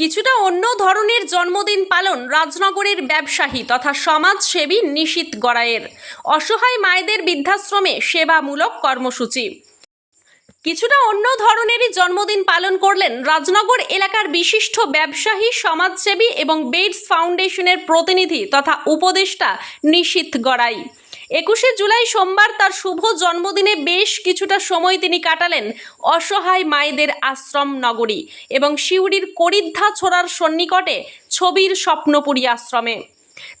কিছুটা অন্য ধরনের জন্মদিন পালন রাজনগরের ব্যবসায়ী তথা সমাজসেবী নিশীত গড়াইয়ের। অসহায় মায়েদের বৃদ্ধাশ্রমে সেবামূলক কর্মসূচি। কিছুটা অন্য ধরনেরই জন্মদিন পালন করলেন রাজনগর এলাকার বিশিষ্ট ব্যবসায়ী, সমাজসেবী এবং বেডস ফাউন্ডেশনের প্রতিনিধি তথা উপদেষ্টা নিশীত গড়াই। একুশে জুলাই সোমবার তার শুভ জন্মদিনে বেশ কিছুটা সময় তিনি কাটালেন অসহায় মায়েদের আশ্রম নগরী এবং শিউড়ির করিদ্ধা ছোড়ার সন্নিকটে ছবির স্বপ্নপুরী আশ্রমে।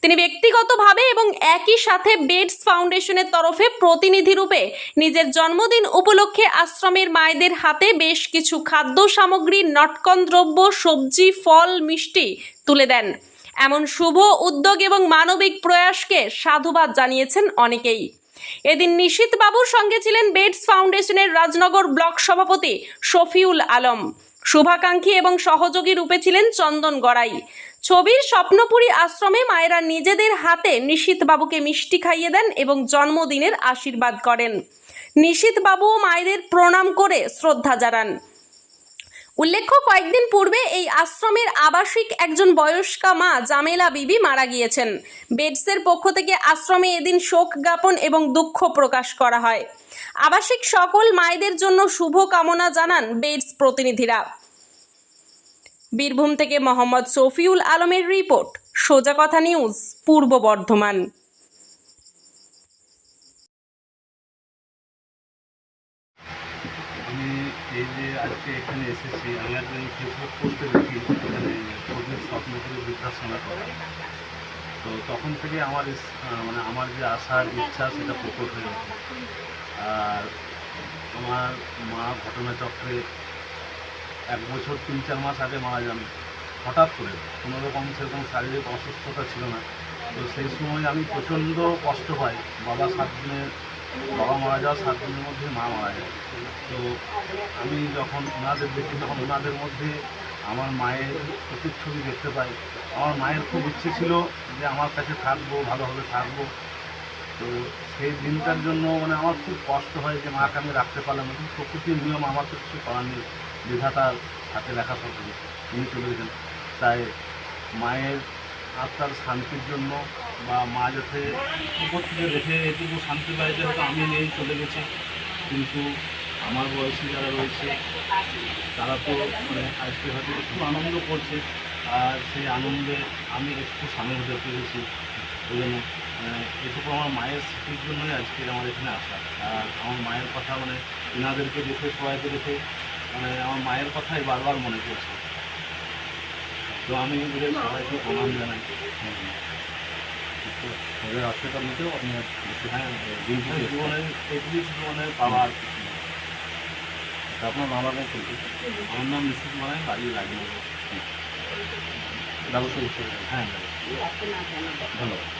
তিনি ব্যক্তিগতভাবে এবং একই সাথে বেডস ফাউন্ডেশনের তরফে প্রতিনিধি রূপে নিজের জন্মদিন উপলক্ষে আশ্রমের মায়েদের হাতে বেশ কিছু খাদ্য সামগ্রী, নটকন দ্রব্য, সবজি, ফল, মিষ্টি তুলে দেন। এমন শুভ উদ্যোগ এবং মানবিক প্রয়াসকে সাধুবাদ জানিয়েছেন অনেকেই। এদিন নিশীত বাবুর সঙ্গে ছিলেন বেডস ফাউন্ডেশনের রাজনগর ব্লক সভাপতি শফিউল আলম। শুভাকাঙ্ক্ষী এবং সহযোগী রূপে ছিলেন চন্দন গড়াই। ছবির স্বপ্নপুরী আশ্রমে মায়েরা নিজেদের হাতে নিশীত বাবুকে মিষ্টি খাইয়ে দেন এবং জন্মদিনের আশীর্বাদ করেন। নিশীত বাবুও মায়েদের প্রণাম করে শ্রদ্ধা জানান। উল্লেখ্য, কয়েকদিন পূর্বে এই আশ্রমের আবাসিক একজন বয়স্কা মা জামেলা বিবি মারা গিয়েছেন। বেডসের পক্ষ থেকে আশ্রমে এদিন শোক জ্ঞাপন এবং দুঃখ প্রকাশ করা হয়। আবাসিক সকল মায়েদের জন্য শুভ কামনা জানান বেডস প্রতিনিধিরা। বীরভূম থেকে মোহাম্মদ শফিউল আলমের রিপোর্ট, সোজা কথা নিউজ, পূর্ব বর্ধমান আমি এই যে আজকে এখানে এসেছি, আমি একজন ফেসবুক পোস্টে দেখি এখানে কবির স্বপ্ন করে বৃদ্ধাশ্রমে করা। তো তখন থেকে আমার মানে আমার যে আশার ইচ্ছা, সেটা প্রকট হয়ে ওঠে। আর আমার মা ঘটনাচক্রে এক বছর তিন চার মাস আগে মারা যান। হঠাৎ করে, কোনো রকম সেরকম শারীরিক অসুস্থতা ছিল না। তো সেই সময় আমি প্রচণ্ড কষ্ট পাই। বাবা সাত দিনের বাবা মারা যাওয়ার সাত দিনের মধ্যে মা মারা যায়। তো আমি যখন ওনাদের দেখি, তখন ওনাদের মধ্যে আমার মায়ের প্রতিচ্ছবি দেখতে পাই। আমার মায়ের খুব ইচ্ছে ছিল যে আমার কাছে থাকব, ভালোভাবে থাকব। তো সেই দিনটার জন্য মানে আমার খুব কষ্ট হয় যে মাকে আমি রাখতে পারলাম না। কিন্তু প্রকৃতির নিয়ম আমার তো কিছু করার নেই। বিধাতার হাতে লেখা সব তিনি চলে গেছেন তাই মায়ের আত্মার শান্তির জন্য বা মা যাতে উপর থেকে এটুকু শান্তি পায় যে হয়তো আমি নেই, চলে গেছি। কিন্তু আমার বয়সী যারা রয়েছে, তারা তো মানে আজকে হয়তো একটু আনন্দ করছে। আর সেই আনন্দে আমি একটু সামিল হতে পেরেছি। ওই জন্য এটুকু আমার মায়ের স্মৃতির জন্যই আজকে আমার এখানে আসা। আর আমার মায়ের কথা মানে এনাদেরকে দেখে, সবাইকে দেখে মানে আমার মায়ের কথাই বারবার মনে পড়ছে। তো আমি সবাইকে প্রণাম জানাই। ওদের আত্মীয়তার মধ্যেও আপনার নাম আগে কিন্তু আমার মানে বাড়ি লাগিয়ে ব্যবস্থা হ্যাঁ ধন্যবাদ।